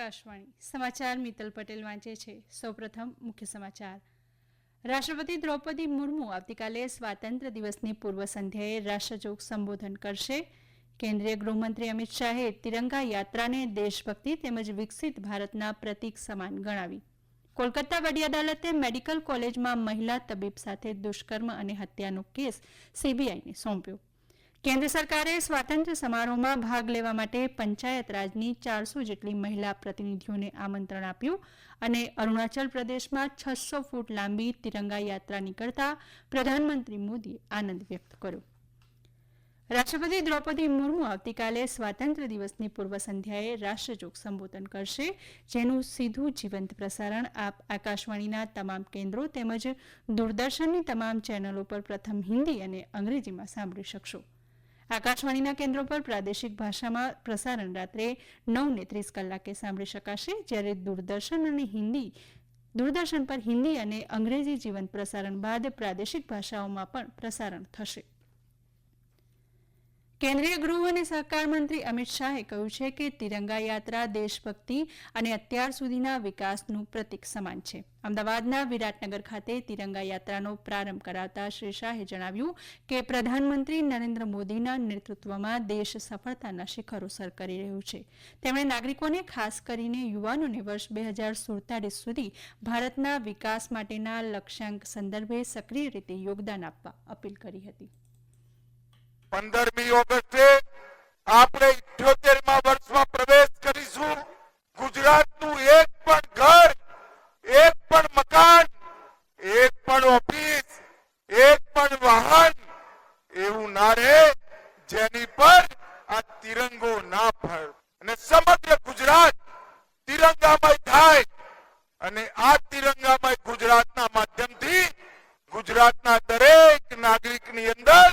આકાશવાણી. સમાચાર મિત્તલ પટેલ વાંચે છે. સૌપ્રથમ મુખ્ય સમાચાર. રાષ્ટ્રપતિ દ્રૌપદી મુર્મુ આવતીકાલે સ્વાતંત્ર્ય દિવસની પૂર્વ સંધ્યાએ રાષ્ટ્રજોગ સંબોધન કરશે. કેન્દ્રીય ગૃહમંત્રી અમિત શાહે તિરંગા યાત્રાને દેશભક્તિ તેમજ વિકસિત ભારતના પ્રતીક સમાન ગણાવી. કોલકાતા વડી અદાલતે મેડિકલ કોલેજમાં મહિલા તબીબ સાથે દુષ્કર્મ અને હત્યાનો કેસ સીબીઆઈને સોંપ્યો. કેન્દ્ર સરકારે સ્વાતંત્ર્ય સમારોહમાં ભાગ લેવા માટે પંચાયત રાજની ચારસો જેટલી મહિલા પ્રતિનિધિઓને આમંત્રણ આપ્યું અને અરુણાચલ પ્રદેશમાં છસો ફૂટ લાંબી તિરંગા યાત્રા નીકળતા પ્રધાનમંત્રી મોદીએ આનંદ વ્યક્ત કર્યો. રાષ્ટ્રપતિ દ્રૌપદી મુર્મુ આવતીકાલે સ્વાતંત્ર્ય દિવસની પૂર્વ સંધ્યાએ રાષ્ટ્રજોગ સંબોધન કરશે, જેનું સીધું જીવંત પ્રસારણ આપ આકાશવાણીના તમામ કેન્દ્રો તેમજ દૂરદર્શનની તમામ ચેનલો પર પ્રથમ હિન્દી અને અંગ્રેજીમાં સાંભળી શકશો. આકાશવાણીના કેન્દ્રો પર પ્રાદેશિક ભાષામાં પ્રસારણ રાત્રે નવને ત્રીસ કલાકે સાંભળી શકાશે, જ્યારે દૂરદર્શન અને હિન્દી, દૂરદર્શન પર હિન્દી અને અંગ્રેજી જીવંત પ્રસારણ બાદ પ્રાદેશિક ભાષાઓમાં પણ પ્રસારણ થશે. કેન્દ્રીય ગૃહ અને સહકાર મંત્રી અમિત શાહે કહ્યું છે કે તિરંગા યાત્રા દેશભક્તિ અને અત્યાર સુધીના વિકાસનું પ્રતીક સમાન છે. અમદાવાદના વિરાટનગર ખાતે તિરંગા યાત્રાનો પ્રારંભ કરાવતા શ્રી શાહે જણાવ્યું કે પ્રધાનમંત્રી નરેન્દ્ર મોદીના નેતૃત્વમાં દેશ સફળતાના શિખરો સર કરી રહ્યું છે. તેમણે નાગરિકોને ખાસ કરીને યુવાનોને વર્ષ બે હજાર સુડતાલીસ સુધી ભારતના વિકાસ માટેના લક્ષ્યાંક સંદર્ભે સક્રિય રીતે યોગદાન આપવા અપીલ કરી હતી. પંદરમી ઓગસ્ટે આપણે ઇઠ્યોતેરમાં વર્ષમાં પ્રવેશ કરીશું. ગુજરાતનું એક પણ ઘર, એક પણ મકાન, એક પણ ઓફિસ, એક પણ વાહન, એવું ના રહે. જેની પર આ તિરંગો ના ફર અને સમગ્ર ગુજરાત તિરંગામય થાય અને આ તિરંગામય ગુજરાતના માધ્યમથી ગુજરાતના દરેક નાગરિકની અંદર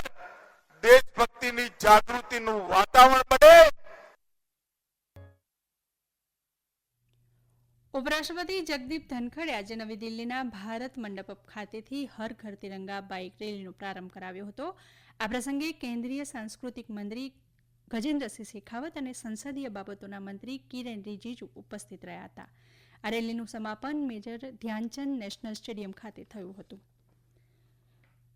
દેશભક્તિની જાગૃતિનું વાતાવરણ બને. ઉપરાષ્ટ્રપતિ જગદીપ ધનખડે આજે નવી દિલ્હીના ભારત મંડપ ખાતેથી હર ઘર તિરંગા બાઇક રેલીનો પ્રારંભ કરાવ્યો હતો. આ પ્રસંગે કેન્દ્રીય સાંસ્કૃતિક મંત્રી ગજેન્દ્રસિંહ શેખાવત અને સંસદીય બાબતોના મંત્રી કિરેન રિજિજુ ઉપસ્થિત રહ્યા હતા. આ રેલીનું સમાપન મેજર ધ્યાનચંદ નેશનલ સ્ટેડિયમ ખાતે થયું હતું.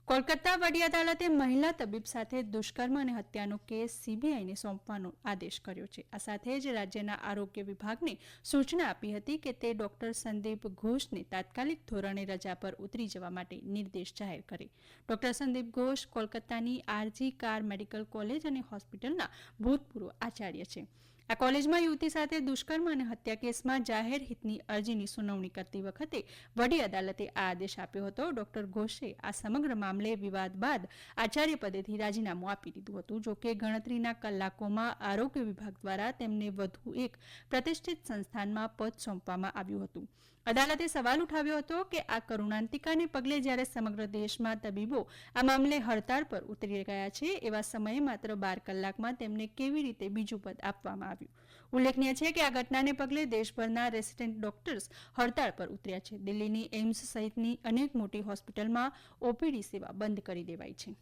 કોલકાતા વડી અદાલતે મહિલા તબીબ સાથે દુષ્કર્મ અને હત્યાનો કેસ સીબીઆઈને સોંપવાનો આદેશ કર્યો છે. આ સાથે જ રાજ્યના આરોગ્ય વિભાગને સૂચના આપી હતી કે તે ડોક્ટર સંદીપ ઘોષને તાત્કાલિક ધોરણે રજા પર ઉતરી જવા માટે નિર્દેશ જાહેર કરે. ડોક્ટર સંદીપ ઘોષ કોલકાતાની આરજી કાર મેડિકલ કોલેજ અને હોસ્પિટલના ભૂતપૂર્વ આચાર્ય છે. આ કોલેજમાં યુવતી સાથે દુષ્કર્મ અને હત્યા કેસમાં જાહેર હિતની અરજીની સુનાવણી કરતી વખતે વડી અદાલતે આ આદેશ આપ્યો હતો. ડોક્ટર ઘોષે આ સમગ્ર મામલે વિવાદ બાદ આચાર્ય પદેથી રાજીનામું આપી દીધું હતું. જોકે ગણતરીના કલાકોમાં આરોગ્ય વિભાગ દ્વારા તેમને વધુ એક પ્રતિષ્ઠિત સંસ્થાનમાં પદ સોંપવામાં આવ્યું હતું. અદાલતે સવાલ ઉઠાવ્યો હતો કે આ કરુણાંતિકાને પગલે જ્યારે સમગ્ર દેશમાં તબીબો આ મામલે હડતાળ પર ઉતરી ગયા છે, એવા સમયે માત્ર બાર કલાકમાં તેમને કેવી રીતે બીજું પદ આપવામાં આવ્યું? ઉલ્લેખનીય છે કે આ ઘટનાને પગલે દેશભરના રેસિડેન્ટ ડોક્ટર્સ હડતાળ પર ઉતર્યા છે. દિલ્હીની એઇમ્સ સહિતની અનેક મોટી હોસ્પિટલમાં ઓપીડી સેવા બંધ કરી દેવાઈ છે.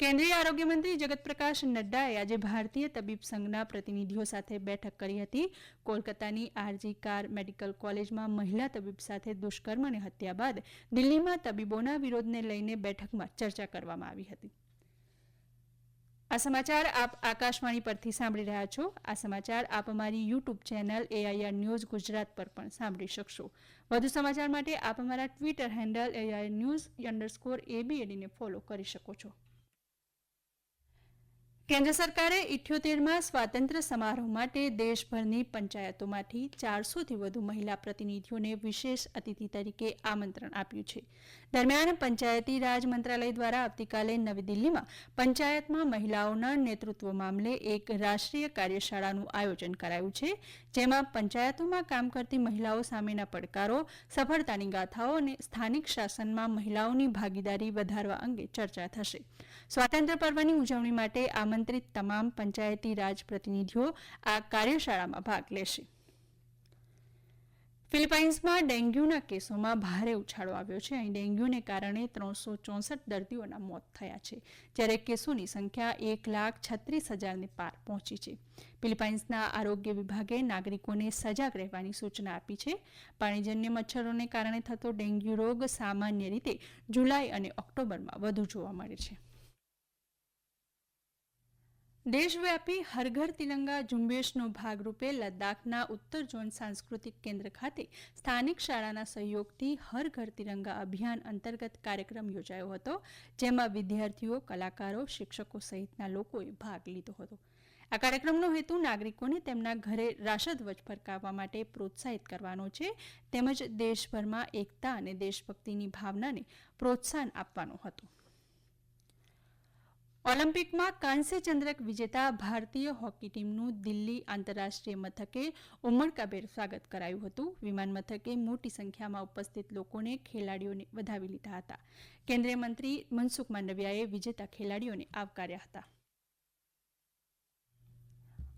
કેન્દ્રીય આરોગ્ય મંત્રી જગત પ્રકાશ નડ્ડાએ આજે ભારતીય તબીબ સંઘના પ્રતિનિધિઓ સાથે બેઠક કરી હતી. કોલકાતાની આરજી કાર મેડિકલ કોલેજમાં મહિલા તબીબ સાથે દુષ્કર્મ અને હત્યા બાદ દિલ્હીમાં તબીબોના વિરોધને લઈને બેઠકમાં ચર્ચા કરવામાં આવી હતી. આ સમાચાર આપ આકાશવાણી પરથી સાંભળી રહ્યા છો. આ સમાચાર આપ અમારી YouTube channel AIR news Gujarat પર પણ સાંભળી શકશો. વધુ સમાચાર માટે આપ અમારા Twitter handle AIR news underscore એબીએડીને follow કરી શકો છો. કેન્દ્ર સરકારે ઇઠ્યોતેરમાં સ્વાતંત્ર્ય સમારોહ માટે દેશભરની પંચાયતોમાંથી ચારસોથી વધુ મહિલા પ્રતિનિધિઓને વિશેષ અતિથિ તરીકે આમંત્રણ આપ્યું છે. દરમિયાન પંચાયતી રાજ મંત્રાલય દ્વારા આવતીકાલે નવી દિલ્હીમાં પંચાયતમાં મહિલાઓના નેતૃત્વ મામલે એક રાષ્ટ્રીય કાર્યશાળાનું આયોજન કરાયું છે, જેમાં પંચાયતોમાં કામ કરતી મહિલાઓ સામેના પડકારો, સફળતાની ગાથાઓ અને સ્થાનિક શાસનમાં મહિલાઓની ભાગીદારી વધારવા અંગે ચર્ચા થશે. સ્વાતંત્ર્ય પર્વની ઉજવણી માટે આમંત્રિત તમામ પંચાયતી રાજ પ્રતિનિધિઓ આ કાર્યશાળામાં ભાગ લેશે. ફિલિપાઇન્સમાં ડેન્ગ્યુના કેસોમાં ભારે ઉછાળો આવ્યો છે. અહીં ડેન્ગ્યુને કારણે ત્રણસો ચોસઠ દર્દીઓના મોત થયા છે, જ્યારે કેસોની સંખ્યા એક લાખ છત્રીસ હજારને પાર પહોંચી છે. ફિલિપાઇન્સના આરોગ્ય વિભાગે નાગરિકોને સજાગ રહેવાની સૂચના આપી છે. પાણીજન્ય મચ્છરોને કારણે થતો ડેન્ગ્યુ રોગ સામાન્ય રીતે જુલાઈ અને ઓક્ટોબરમાં વધુ જોવા મળે છે. દેશવ્યાપી હરઘર તિરંગા ઝુંબેશનો ભાગરૂપે લદ્દાખના ઉત્તર ઝોન સાંસ્કૃતિક કેન્દ્ર ખાતે સ્થાનિક શાળાના સહયોગથી હર ઘર તિરંગા અભિયાન અંતર્ગત કાર્યક્રમ યોજાયો હતો, જેમાં વિદ્યાર્થીઓ, કલાકારો, શિક્ષકો સહિતના લોકોએ ભાગ લીધો હતો. આ કાર્યક્રમનો હેતુ નાગરિકોને તેમના ઘરે રાષ્ટ્રધ્વજ ફરકાવવા માટે પ્રોત્સાહિત કરવાનો છે, તેમજ દેશભરમાં એકતા અને દેશભક્તિની ભાવનાને પ્રોત્સાહન આપવાનો હતો. ઓલિમ્પિકમાં કાંસ્ય ચંદ્રક વિજેતા ભારતીય હોકી ટીમનું દિલ્હી આંતરરાષ્ટ્રીય મથકે ઉમળકાભેર સ્વાગત કરાયું હતું. વિમાન મથકે મોટી સંખ્યામાં ઉપસ્થિત લોકોને ખેલાડીઓને વધાવી લીધા હતા. કેન્દ્રીય મંત્રી મનસુખ માંડવિયાએ વિજેતા ખેલાડીઓને આવકાર્યા હતા.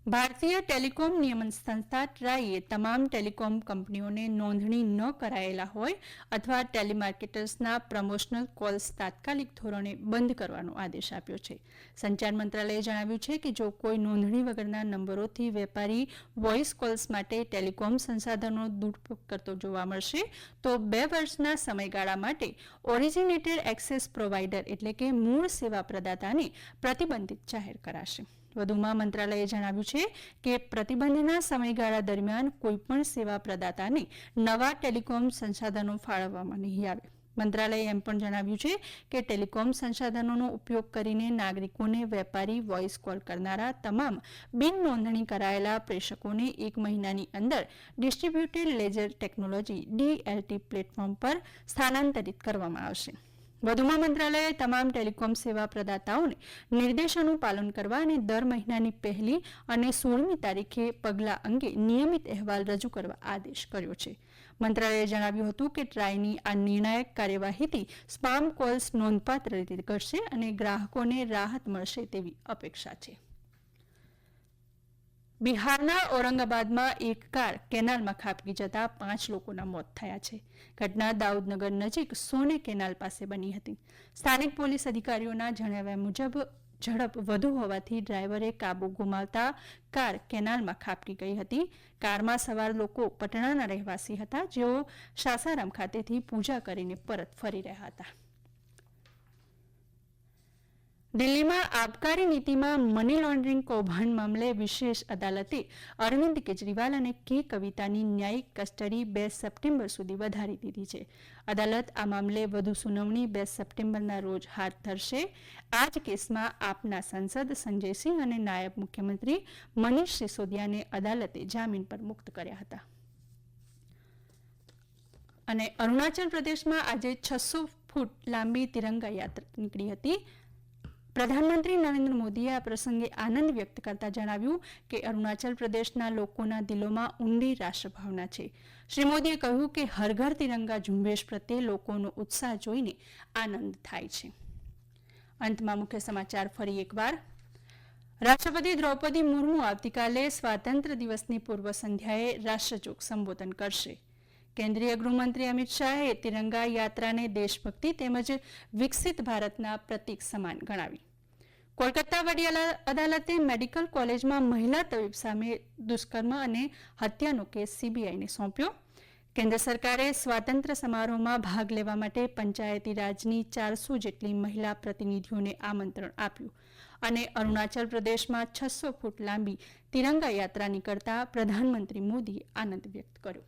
ભારતીય ટેલિકોમ નિયમન સંસ્થા ટ્રાઈએ તમામ ટેલિકોમ કંપનીઓને નોંધણી ન કરાયેલા હોય અથવા ટેલિમાર્કેટર્સના પ્રમોશનલ કોલ્સ તાત્કાલિક ધોરણે બંધ કરવાનો આદેશ આપ્યો છે. સંચાર મંત્રાલયે જણાવ્યું છે કે જો કોઈ નોંધણી વગરના નંબરોથી વેપારી વોઇસ કોલ્સ માટે ટેલિકોમ સંસાધનો દુરુપયોગ કરતો જોવા મળશે, તો બે વર્ષના સમયગાળા માટે ઓરિજિનેટેડ એક્સેસ પ્રોવાઇડર એટલે કે મૂળ સેવા પ્રદાતાને પ્રતિબંધિત જાહેર કરાશે. વધુમાં મંત્રાલયે જણાવ્યું છે કે પ્રતિબંધના સમયગાળા દરમિયાન કોઈપણ સેવા પ્રદાતાને નવા ટેલિકોમ સંસાધનો ફાળવવામાં નહીં આવે. મંત્રાલયે એમ પણ જણાવ્યું છે કે ટેલિકોમ સંસાધનોનો ઉપયોગ કરીને નાગરિકોને વેપારી વોઇસ કોલ કરનારા તમામ બિન નોંધણી કરાયેલા પ્રેષકોને એક મહિનાની અંદર distributed ledger technology DLT platform પર સ્થાનાંતરિત કરવામાં આવશે. વધુમાં મંત્રાલયે તમામ ટેલિકોમ સેવા પ્રદાતાઓને નિર્દેશોનું પાલન કરવા અને દર મહિનાની પહેલી અને સોળમી તારીખે પગલાં અંગે નિયમિત અહેવાલ રજૂ કરવા આદેશ કર્યો છે. મંત્રાલયે જણાવ્યું હતું કે ટ્રાયની આ નિર્ણાયક કાર્યવાહીથી સ્પામ કોલ્સ નોંધપાત્ર રીતે ઘટશે અને ગ્રાહકોને રાહત મળશે તેવી અપેક્ષા છે. બિહારના ઔરંગાબાદમાં એક કાર કેનાલમાં ખાબકી જતા પાંચ લોકોના મોત થયા છે. ઘટના દાઉદનગર નજીક સોને કેનાલ પાસે બની હતી. સ્થાનિક પોલીસ અધિકારીઓના જણાવ્યા મુજબ, ઝડપ વધુ હોવાથી ડ્રાઈવરે કાબુ ગુમાવતા કાર કેનાલમાં ખાબકી ગઈ હતી. કારમાં સવાર લોકો પટણાના રહેવાસી હતા, જેઓ સાસારામ ખાતેથી પૂજા કરીને પરત ફરી રહ્યા હતા. દિલ્હીમાં આબકારી નીતિમાં મની લોન્ડરિંગ કૌભાંડ મામલે વિશેષ અદાલતે અરવિંદ કેજરીવાલ અને કે કવિતાની ન્યાયિક કસ્ટડી બે સપ્ટેમ્બર સુધી વધારી દીધી છે. અદાલત આ મામલે વધુ સુનાવણી બે સપ્ટેમ્બરના રોજ હાથ ધરશે. આ જ કેસમાં આપના સાંસદ સંજયસિંહ અને નાયબ મુખ્યમંત્રી મનીષ સિસોદિયાને અદાલતે જામીન પર મુક્ત કર્યા હતા. અને અરુણાચલ પ્રદેશમાં આજે છસો ફૂટ લાંબી તિરંગા યાત્રા નીકળી હતી. પ્રધાનમંત્રી નરેન્દ્ર મોદીએ આ પ્રસંગે આનંદ વ્યક્ત કરતા જણાવ્યું કે અરુણાચલ પ્રદેશના લોકોના દિલોમાં ઊંડી રાષ્ટ્રભાવના છે. શ્રી મોદીએ કહ્યું કે હર ઘર તિરંગા ઝુંબેશ પ્રત્યે લોકોનો ઉત્સાહ જોઈને આનંદ થાય છે. અંતમાં મુખ્ય સમાચાર ફરી એકવાર. રાષ્ટ્રપતિ દ્રૌપદી મુર્મુ આવતીકાલે સ્વાતંત્ર્ય દિવસની પૂર્વ સંધ્યાએ રાષ્ટ્રજોગ સંબોધન કરશે. કેન્દ્રીય ગૃહમંત્રી અમિત શાહે તિરંગા યાત્રાને દેશભક્તિ તેમજ વિકસિત ભારતના પ્રતીક સમાન ગણાવી. કોલકાતા વડી અદાલતે મેડિકલ કોલેજમાં મહિલા તબીબ સામે દુષ્કર્મ અને હત્યાનો કેસ સીબીઆઈને સોંપ્યો. કેન્દ્ર સરકારે સ્વાતંત્ર્ય સમારોહમાં ભાગ લેવા માટે પંચાયતી રાજની ચારસો જેટલી મહિલા પ્રતિનિધિઓને આમંત્રણ આપ્યું અને અરુણાચલ પ્રદેશમાં છસો ફૂટ લાંબી તિરંગા યાત્રા નીકળતા પ્રધાનમંત્રી મોદીએ આનંદ વ્યક્ત કર્યો.